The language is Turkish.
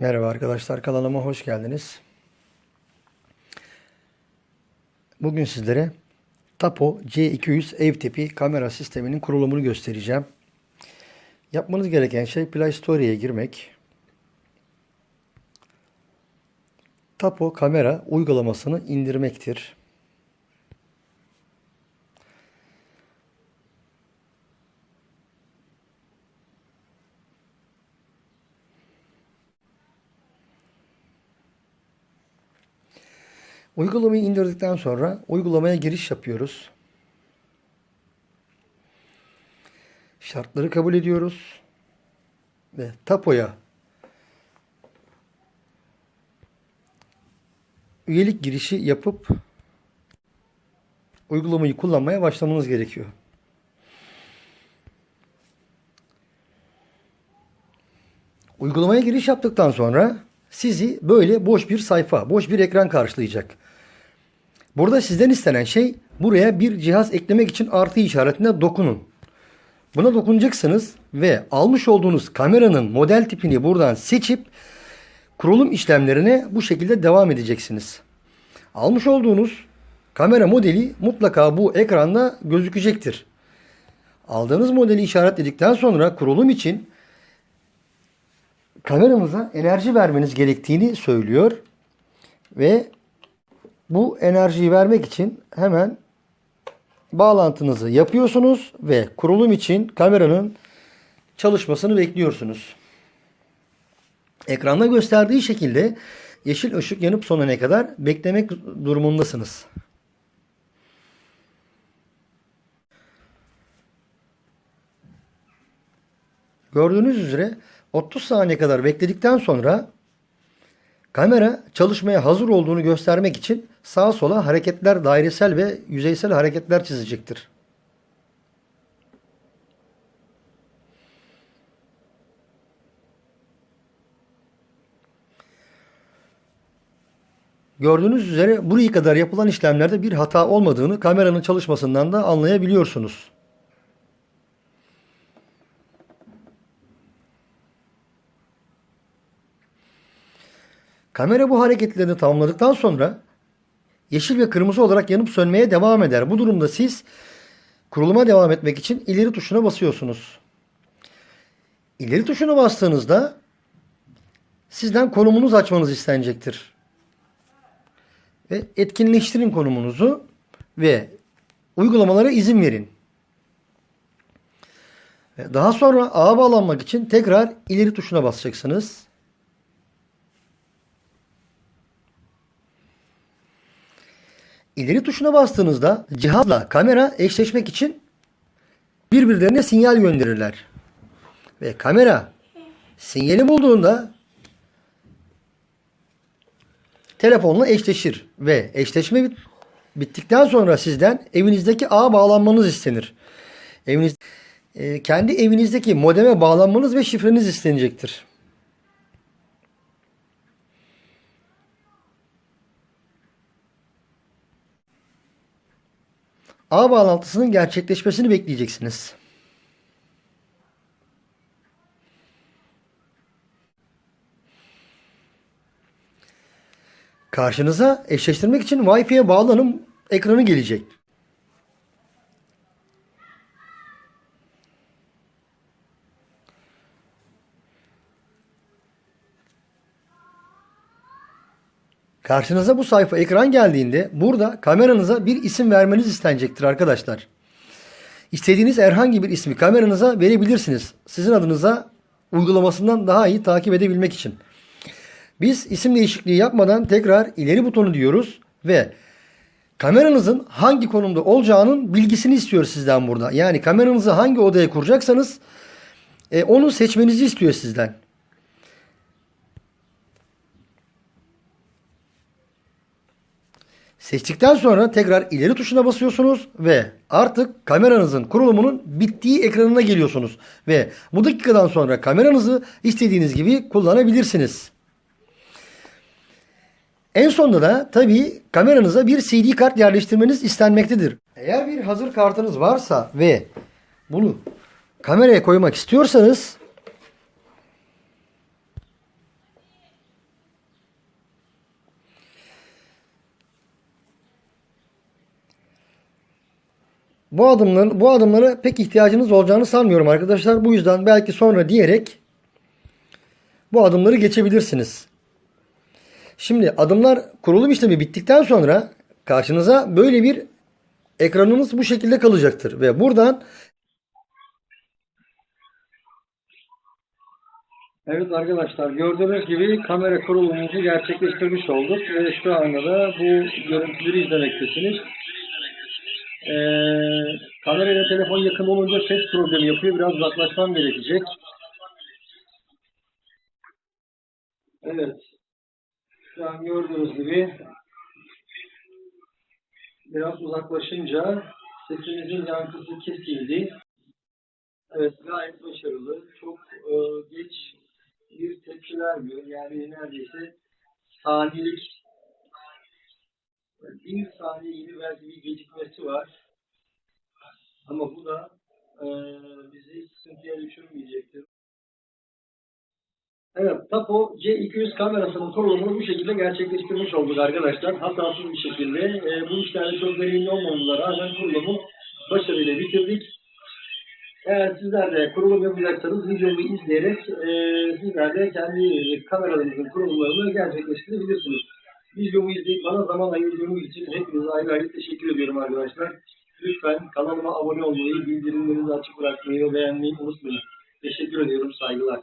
Merhaba arkadaşlar kanalıma hoş geldiniz. Bugün sizlere Tapo C200 ev tipi kamera sisteminin kurulumunu göstereceğim. Yapmanız gereken şey Play Store'ya girmek. Tapo kamera uygulamasını indirmektir. Uygulamayı indirdikten sonra uygulamaya giriş yapıyoruz. Şartları kabul ediyoruz. Ve tapoya üyelik girişi yapıp uygulamayı kullanmaya başlamanız gerekiyor. Uygulamaya giriş yaptıktan sonra sizi böyle boş bir sayfa, boş bir ekran karşılayacak. Burada sizden istenen şey buraya bir cihaz eklemek için artı işaretine dokunun. Buna dokunacaksınız ve almış olduğunuz kameranın model tipini buradan seçip kurulum işlemlerine bu şekilde devam edeceksiniz. Almış olduğunuz kamera modeli mutlaka bu ekranda gözükecektir. Aldığınız modeli işaretledikten sonra kurulum için kameramıza enerji vermeniz gerektiğini söylüyor. Ve bu enerjiyi vermek için hemen bağlantınızı yapıyorsunuz ve kurulum için kameranın çalışmasını bekliyorsunuz. Ekranda gösterdiği şekilde yeşil ışık yanıp sonuna kadar beklemek durumundasınız. Gördüğünüz üzere 30 saniye kadar bekledikten sonra kamera çalışmaya hazır olduğunu göstermek için sağa sola hareketler dairesel ve yüzeysel hareketler çizecektir. Gördüğünüz üzere buraya kadar yapılan işlemlerde bir hata olmadığını kameranın çalışmasından da anlayabiliyorsunuz. Kamera bu hareketlerini tamamladıktan sonra yeşil ve kırmızı olarak yanıp sönmeye devam eder. Bu durumda siz kuruluma devam etmek için ileri tuşuna basıyorsunuz. İleri tuşuna bastığınızda sizden konumunuz açmanız istenecektir. Ve etkinleştirin konumunuzu ve uygulamalara izin verin. Daha sonra ağa bağlanmak için tekrar ileri tuşuna basacaksınız. İleri tuşuna bastığınızda cihazla kamera eşleşmek için birbirlerine sinyal gönderirler. Ve kamera sinyali bulduğunda telefonla eşleşir ve eşleşme bit bittikten sonra sizden evinizdeki ağa bağlanmanız istenir. Eviniz e, kendi evinizdeki modeme bağlanmanız ve şifreniz istenecektir. Ağ bağlantısının gerçekleşmesini bekleyeceksiniz. Karşınıza eşleştirmek için Wi-Fi'ye bağlanım ekranı gelecek. Karşınıza bu sayfa ekran geldiğinde burada kameranıza bir isim vermeniz istenecektir arkadaşlar. İstediğiniz herhangi bir ismi kameranıza verebilirsiniz. Sizin adınıza uygulamasından daha iyi takip edebilmek için. Biz isim değişikliği yapmadan tekrar ileri butonu diyoruz ve kameranızın hangi konumda olacağının bilgisini istiyor sizden burada. Yani kameranızı hangi odaya kuracaksanız e, onu seçmenizi istiyor sizden. Seçtikten sonra tekrar ileri tuşuna basıyorsunuz ve artık kameranızın kurulumunun bittiği ekranına geliyorsunuz. Ve bu dakikadan sonra kameranızı istediğiniz gibi kullanabilirsiniz. En sonunda da tabii kameranıza bir CD kart yerleştirmeniz istenmektedir. Eğer bir hazır kartınız varsa ve bunu kameraya koymak istiyorsanız bu adımların bu adımlara pek ihtiyacınız olacağını sanmıyorum arkadaşlar. Bu yüzden belki sonra diyerek bu adımları geçebilirsiniz. Şimdi adımlar kurulum işlemi bittikten sonra karşınıza böyle bir ekranınız bu şekilde kalacaktır ve buradan Evet arkadaşlar gördüğünüz gibi kamera kurulumumuzu gerçekleştirmiş olduk ve şu anda da bu görüntüleri izlemektesiniz. Ee, kamerayla telefon yakın olunca ses problemi yapıyor. Biraz uzaklaşmam gerekecek. Evet. Şu an gördüğünüz gibi biraz uzaklaşınca sesimizin yankısı kesildi. Evet gayet başarılı. Çok e, geç bir tepki vermiyor. Yani neredeyse saniyelik bir saniye gibi belki bir gecikmesi var. Ama bu da e, bizi sıkıntıya düşürmeyecektir. Evet, Tapo C200 kamerasının kurulumunu bu şekilde gerçekleştirmiş olduk arkadaşlar. Hatasız bir şekilde. E, bu işlerde çok deneyimli olmamıza rağmen kurulumu başarıyla bitirdik. Eğer sizler de kurulum yapacaksanız videomu izleyerek e, sizler de kendi kameralarınızın kurulumlarını gerçekleştirebilirsiniz. Videomu izleyip bana zaman ayırdığınız için hepinize ayrı ayrı teşekkür ediyorum arkadaşlar. Lütfen kanalıma abone olmayı, bildirimlerinizi açık bırakmayı ve beğenmeyi unutmayın. Teşekkür ediyorum, saygılar.